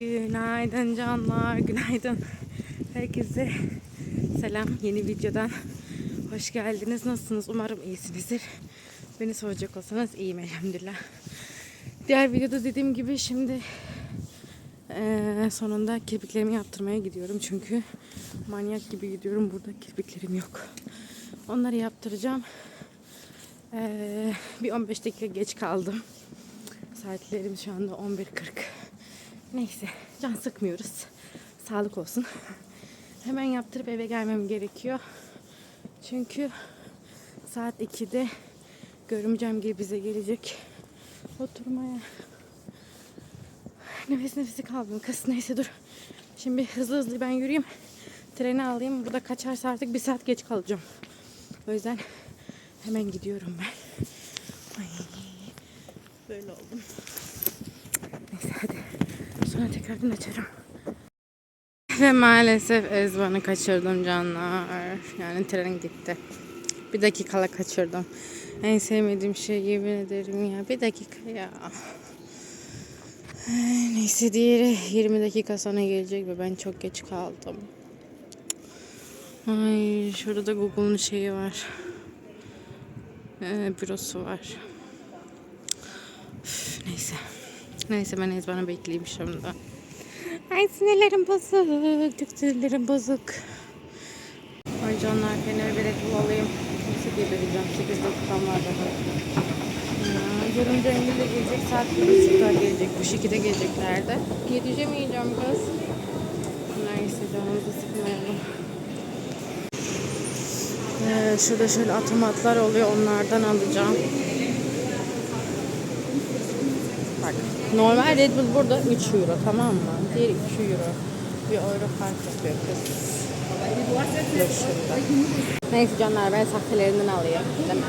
Günaydın canlar, günaydın. Herkese selam. Yeni videodan hoş geldiniz. Nasılsınız? Umarım iyisinizdir. Beni soracak olsanız iyiyim elhamdülillah. Diğer videoda dediğim gibi şimdi eee, sonunda kirpiklerimi yaptırmaya gidiyorum. Çünkü manyak gibi gidiyorum. Burada kirpiklerim yok. Onları yaptıracağım. Eee, bir 15 dakika geç kaldım. Saatlerim şu anda 11.40. Neyse can sıkmıyoruz. Sağlık olsun. Hemen yaptırıp eve gelmem gerekiyor. Çünkü saat 2'de görümcem gibi bize gelecek oturmaya. Nefes nefesi kaldım kız. Neyse dur. Şimdi hızlı hızlı ben yürüyeyim. Treni alayım. Burada kaçarsa artık bir saat geç kalacağım. O yüzden hemen gidiyorum ben. Ay, böyle oldum. Neyse hadi. Sonra tekrardan açarım. Ve maalesef Ezban'ı kaçırdım canlar. Yani tren gitti. Bir dakikala kaçırdım. En sevmediğim şey yemin ederim ya. Bir dakika ya. Neyse diğeri 20 dakika sonra gelecek ve ben çok geç kaldım. Ay şurada da Google'un şeyi var. Ee, bürosu var. Üf, neyse. Neyse ben Ezban'ı bekleyeyim şimdi. Ay sinirlerim bozuk. Çok sinirlerim bozuk. Ay canlar kendime bir Bull alayım. Nasıl gebereceğim? 8 dakikam var daha. Görünce Emre de gelecek. Saat 1.30'da gelecek. Bu şekilde geleceklerdi. Yetişemeyeceğim kız. Neyse canımızı sıkmayalım. Ee, şurada şöyle otomatlar oluyor. Onlardan alacağım. Bak normal Red Bull burada 3 euro tamam mı? Diğeri 2 euro. Bir euro fark yapıyor kız. Neyse canlar ben sahtelerinden alayım. Değil mi?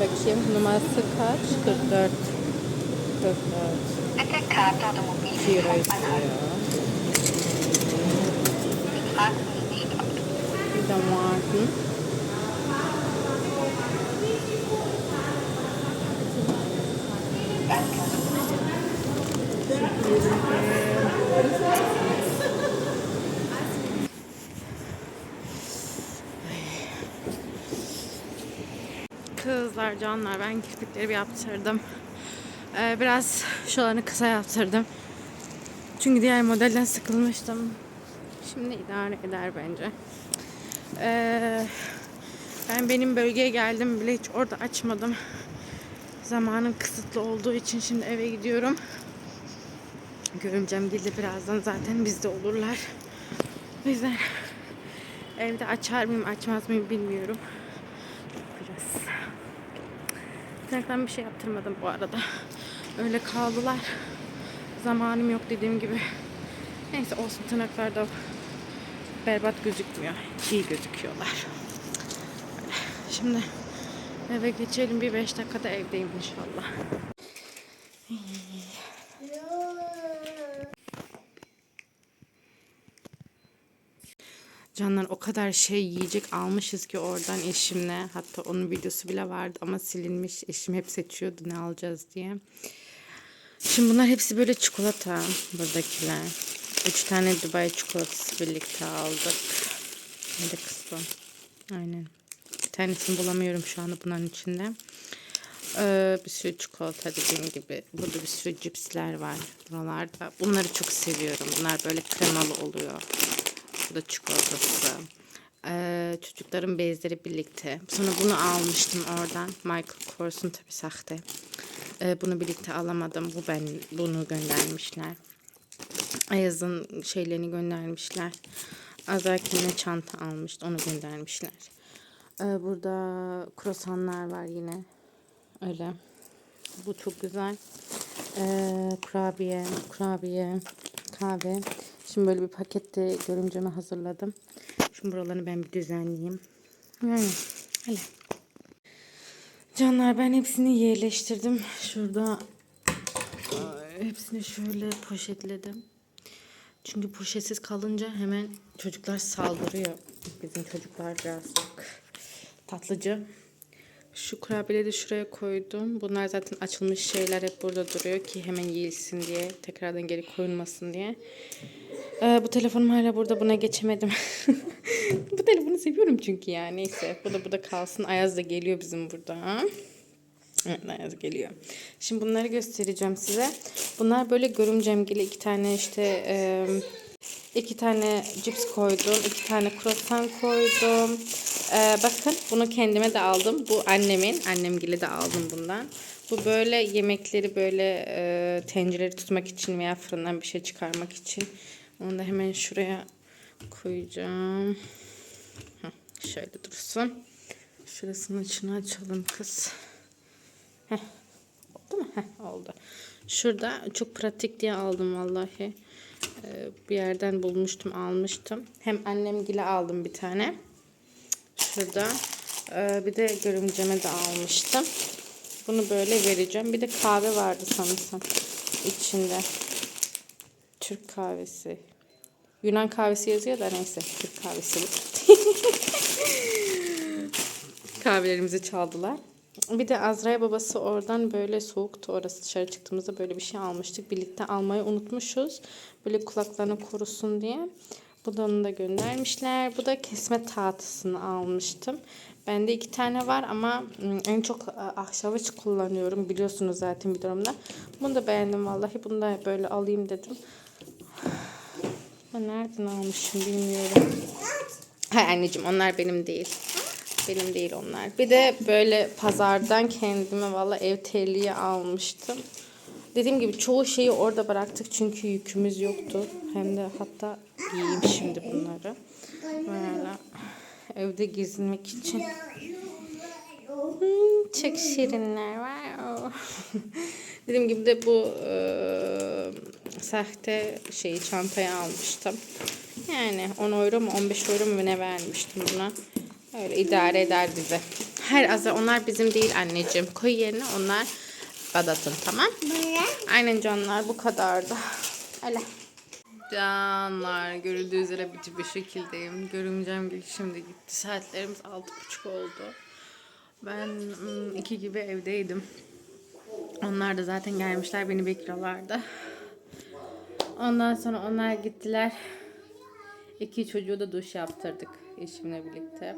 Bakayım numarası kaç? 44. 44. Bitte Karte oder Mobil 2 euro istiyor. Fragen Sie Kızlar, canlar ben kirpikleri yaptırdım. Ee, biraz şuralarını kısa yaptırdım. Çünkü diğer modelden sıkılmıştım. Şimdi idare eder bence. Ee, ben benim bölgeye geldim bile hiç orada açmadım. Zamanım kısıtlı olduğu için şimdi eve gidiyorum. Görümcem geldi birazdan zaten bizde olurlar. O yüzden evde açar mıyım açmaz mıyım bilmiyorum. Biraz. Tırnaktan bir şey yaptırmadım bu arada. Öyle kaldılar. Zamanım yok dediğim gibi. Neyse olsun tırnaklarda berbat gözükmüyor. İyi gözüküyorlar. Şimdi eve geçelim. Bir beş dakikada evdeyim inşallah. Canlar o kadar şey yiyecek almışız ki oradan eşimle. Hatta onun videosu bile vardı ama silinmiş. Eşim hep seçiyordu ne alacağız diye. Şimdi bunlar hepsi böyle çikolata buradakiler. Üç tane Dubai çikolatası birlikte aldık. Nerede kısmı? Aynen. Bir tanesini bulamıyorum şu anda bunların içinde. Ee, bir sürü çikolata dediğim gibi. Burada bir sürü cipsler var buralarda. Bunları çok seviyorum. Bunlar böyle kremalı oluyor. Bu da çikolatası. Ee, çocukların bezleri birlikte. Sonra bunu almıştım oradan. Michael Kors'un tabi sahte. Ee, bunu birlikte alamadım. Bu ben bunu göndermişler. Ayaz'ın şeylerini göndermişler. Azarkin'e çanta almıştı. Onu göndermişler. Ee, burada krosanlar var yine. Öyle. Bu çok güzel. Ee, kurabiye, kurabiye, kahve. Şimdi böyle bir pakette görümceme hazırladım. Şimdi buralarını ben bir düzenleyeyim. Yani öyle. Canlar ben hepsini yerleştirdim. Şurada ay, hepsini şöyle poşetledim. Çünkü poşetsiz kalınca hemen çocuklar saldırıyor. Bizim çocuklar biraz tatlıcı. Şu kurabiyeleri de şuraya koydum. Bunlar zaten açılmış şeyler hep burada duruyor ki hemen yiyilsin diye. Tekrardan geri koyulmasın diye. Ee, bu telefonum hala burada. Buna geçemedim. bu telefonu seviyorum çünkü ya. Neyse. Bu da burada kalsın. Ayaz da geliyor bizim burada. Evet Ayaz geliyor. Şimdi bunları göstereceğim size. Bunlar böyle görümcemgili iki tane işte e, iki tane cips koydum. iki tane kruvasan koydum. E, bakın bunu kendime de aldım. Bu annemin. Annemgile de aldım bundan. Bu böyle yemekleri böyle e, tencereleri tutmak için veya fırından bir şey çıkarmak için. Onu da hemen şuraya koyacağım. Heh, şöyle dursun. Şurasının içini açalım kız. Heh. Oldu mu? Heh, oldu. Şurada çok pratik diye aldım vallahi. Ee, bir yerden bulmuştum, almıştım. Hem annemgile aldım bir tane. Şurada. Ee, bir de görümceme de almıştım. Bunu böyle vereceğim. Bir de kahve vardı sanırsam içinde. Türk kahvesi. Yunan kahvesi yazıyor da neyse. Türk kahvesi. Kahvelerimizi çaldılar. Bir de Azra'ya babası oradan böyle soğuktu. Orası dışarı çıktığımızda böyle bir şey almıştık. Birlikte almayı unutmuşuz. Böyle kulaklarını korusun diye. Bu da onu da göndermişler. Bu da kesme tahtısını almıştım. Bende iki tane var ama en çok e, ahşabıç kullanıyorum. Biliyorsunuz zaten videomda. Bunu da beğendim vallahi. Bunu da böyle alayım dedim. Ben nereden almışım bilmiyorum. Hayır anneciğim onlar benim değil. Benim değil onlar. Bir de böyle pazardan kendime valla ev terliği almıştım. Dediğim gibi çoğu şeyi orada bıraktık çünkü yükümüz yoktu. Hem de hatta giyeyim şimdi bunları. Böyle evde gezinmek için. Hmm, çok şirinler var. Oh. Dediğim gibi de bu e, sahte şeyi çantayı almıştım. Yani 10 euro mu 15 euro mu ne vermiştim buna. Öyle idare eder bize. Hayır Azra onlar bizim değil anneciğim. Koy yerine onlar Badat'ın tamam. Aynen canlar bu kadardı. Öyle. Canlar görüldüğü üzere bitir bir şekildeyim. Görümcem gibi şimdi gitti. Saatlerimiz altı buçuk oldu. Ben iki gibi evdeydim. Onlar da zaten gelmişler beni bekliyorlardı. Ondan sonra onlar gittiler. İki çocuğu da duş yaptırdık eşimle birlikte.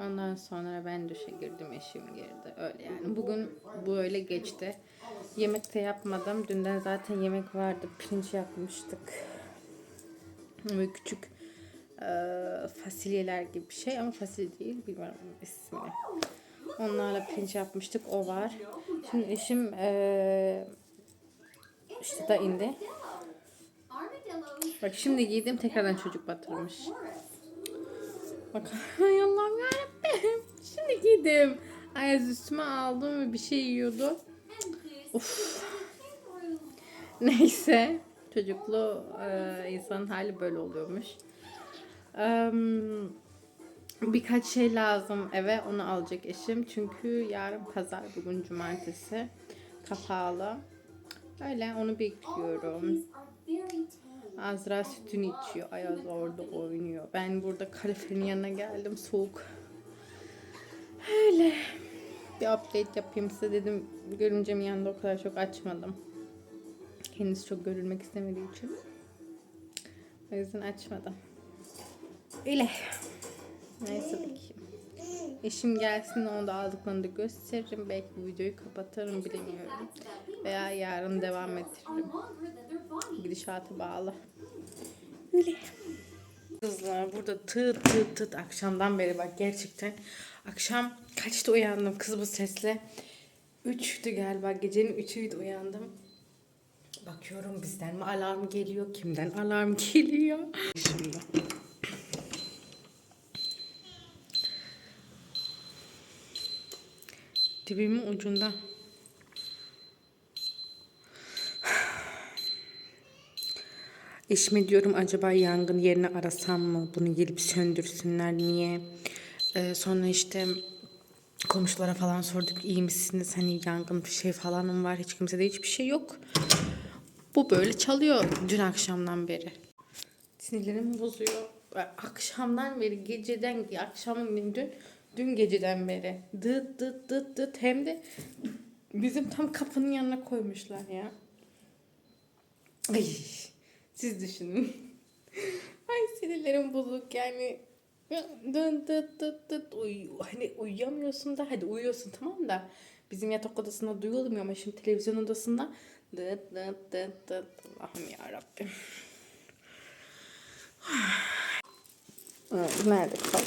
Ondan sonra ben duşa girdim, eşim girdi. Öyle yani. Bugün böyle geçti. Yemek de yapmadım. Dünden zaten yemek vardı. Pirinç yapmıştık. Böyle küçük e, fasulyeler gibi bir şey ama fasulye değil. Bilmiyorum ismini. Onlarla pirinç yapmıştık. O var. Şimdi eşim e, işte da indi. Bak şimdi giydim tekrardan çocuk batırmış. Bak ay Allah'ım yarabbim. Şimdi giydim. Ayaz üstüme aldım ve bir şey yiyordu. Of. Neyse. Çocuklu e, insanın hali böyle oluyormuş. Em, birkaç şey lazım eve onu alacak eşim. Çünkü yarın pazar bugün cumartesi. Kapalı. Öyle onu bekliyorum. Azra sütünü içiyor. Ayaz orada oynuyor. Ben burada kaloriferin yanına geldim. Soğuk. Öyle. Bir update yapayım size dedim. Görümcemin yanında o kadar çok açmadım. Kendisi çok görülmek istemediği için. O yüzden açmadım. Öyle. Neyse bakayım. Eşim gelsin onu da aldıklarını da gösteririm. Belki videoyu kapatırım bilemiyorum. Veya yarın devam ettiririm. Gidişata bağlı. Öyle. Kızlar burada tıt tıt tıt akşamdan beri bak gerçekten akşam kaçta uyandım kız bu sesle. Üçtü galiba gecenin üçüydü uyandım. Bakıyorum bizden mi alarm geliyor kimden alarm geliyor. Şimdi. Dibimin ucunda. Eşime diyorum acaba yangın yerini arasam mı? Bunu gelip söndürsünler niye? Ee, sonra işte komşulara falan sorduk iyi misiniz? Hani yangın bir şey falan mı var? Hiç kimsede hiçbir şey yok. Bu böyle çalıyor dün akşamdan beri. Sinirlerimi bozuyor. Akşamdan beri geceden akşamın dün Dün geceden beri. Dıt dıt dıt dıt. Hem de bizim tam kapının yanına koymuşlar ya. Ay, siz düşünün. Ay sinirlerim bozuk yani. Dıt dıt dıt dıt. Uy, hani uyuyamıyorsun da hadi uyuyorsun tamam da. Bizim yatak odasında duyulmuyor ama şimdi televizyon odasında dıt dıt dıt dıt. Allah'ım yarabbim. Evet, Nerede kaldı?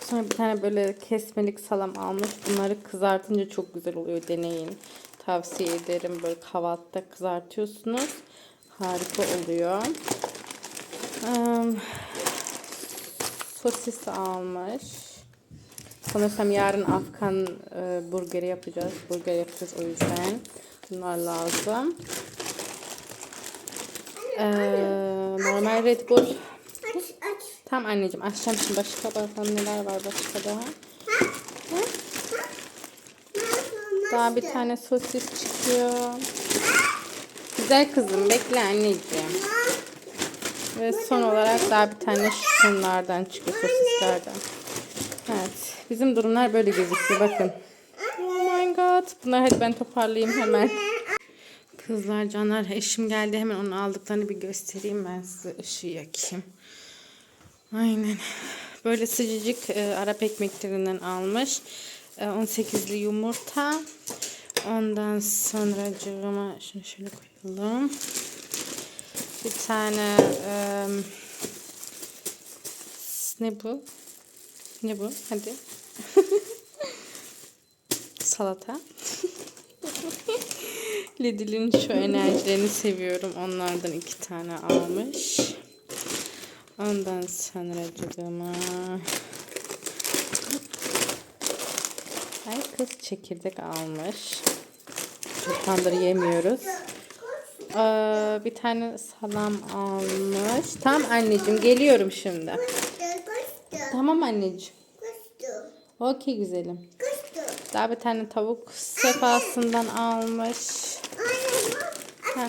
Sonra bir tane böyle kesmelik salam almış. Bunları kızartınca çok güzel oluyor. Deneyin. Tavsiye ederim. Böyle kahvaltıda kızartıyorsunuz. Harika oluyor. Eee, sosis almış. Sanırsam yarın Afgan e, burgeri yapacağız. Burger yapacağız o yüzden. Bunlar lazım. Eee, normal Red Bull. Tamam anneciğim açacağım şimdi başka bakalım neler var başka daha. Daha bir tane sosis çıkıyor. Güzel kızım bekle anneciğim. Ve son olarak daha bir tane şunlardan çıkıyor sosislerden. Evet bizim durumlar böyle gözüküyor bakın. Oh my god. Bunları hadi ben toparlayayım hemen. Kızlar canlar eşim geldi hemen onu aldıklarını bir göstereyim ben size ışığı yakayım. Aynen. Böyle sıcacık e, Arap ekmeklerinden almış. E, 18'li yumurta. Ondan sonra cığıma şunu şöyle koyalım. Bir tane e, ne bu? Ne bu? Hadi. Salata. Lidl'in şu enerjilerini seviyorum. Onlardan iki tane almış. Ondan sonra cıgıma. Kız çekirdek almış. Çoktandır yemiyoruz. Ee, bir tane salam almış. Tamam anneciğim geliyorum şimdi. Tamam anneciğim. Okey güzelim. Daha bir tane tavuk sefasından almış. Ha.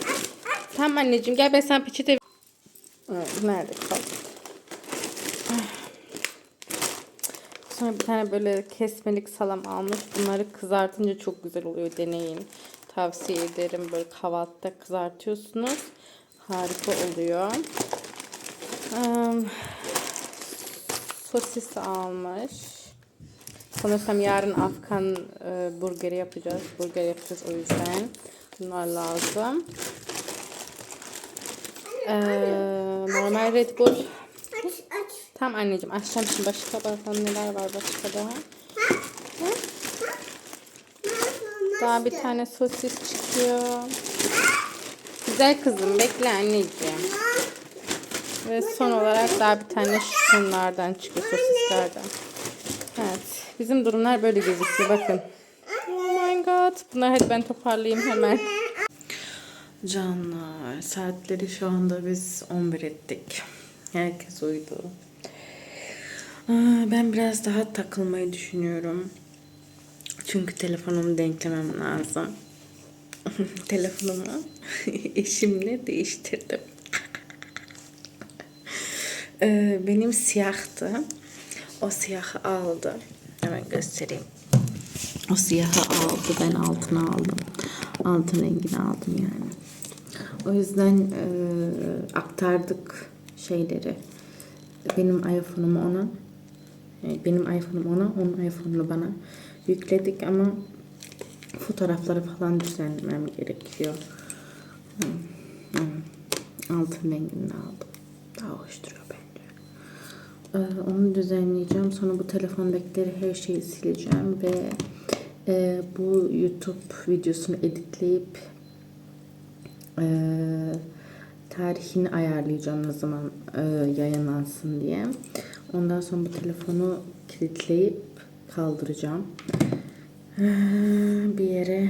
Tamam anneciğim gel ben sana peçete Nerede Sonra bir tane böyle kesmelik salam almış. Bunları kızartınca çok güzel oluyor. Deneyin. Tavsiye ederim. Böyle kahvaltıda kızartıyorsunuz. Harika oluyor. Eee, sosis almış. Sanırsam yarın Afgan e, burgeri yapacağız. Burger yapacağız o yüzden. Bunlar lazım. Eee, normal Red Bull. Tamam anneciğim açacağım şimdi başka bakalım neler var başka daha. Daha bir tane sosis çıkıyor. Güzel kızım bekle anneciğim. Ve son olarak daha bir tane şunlardan çıkıyor sosislerden. Evet bizim durumlar böyle gözüküyor bakın. Oh my god. Bunları hadi ben toparlayayım hemen. Canlar saatleri şu anda biz 11 ettik. Herkes uyudu. Ben biraz daha takılmayı düşünüyorum. Çünkü telefonumu denklemem lazım. Telefonumu eşimle değiştirdim. Ee, Benim siyahtı. O siyahı aldı. Hemen göstereyim. O siyahı aldı. Ben altını aldım. Altın rengini aldım yani. O yüzden e, aktardık şeyleri. Benim iPhone'umu ona benim iPhone'um ona, onun iPhone'unu bana yükledik ama fotoğrafları falan düzenlemem gerekiyor. Hı, hı. Altın rengini aldım. Daha hoş duruyor bence. Ee, onu düzenleyeceğim. Sonra bu telefondakileri her şeyi sileceğim ve e, bu YouTube videosunu editleyip e, tarihini ayarlayacağım ne zaman e, yayınlansın diye. Ondan sonra bu telefonu kilitleyip kaldıracağım. Ee, bir yere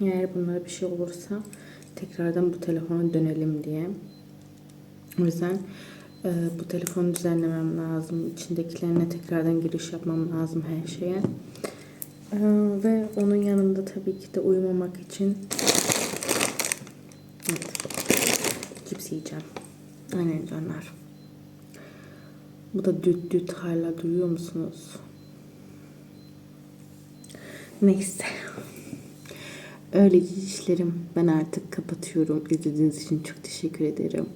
eğer bunlara bir şey olursa tekrardan bu telefona dönelim diye. O yüzden e, bu telefonu düzenlemem lazım. İçindekilerine tekrardan giriş yapmam lazım her şeye. Ee, ve onun yanında tabii ki de uyumamak için evet, cips yiyeceğim. Aynen canlar. Bu da düt düt hala duyuyor musunuz? Neyse. Öyle işlerim. Ben artık kapatıyorum. İzlediğiniz için çok teşekkür ederim.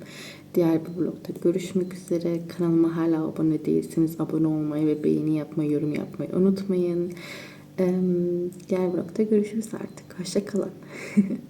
Diğer bir vlogda görüşmek üzere. Kanalıma hala abone değilseniz abone olmayı ve beğeni yapmayı, yorum yapmayı unutmayın. Diğer vlogda görüşürüz artık. Hoşçakalın.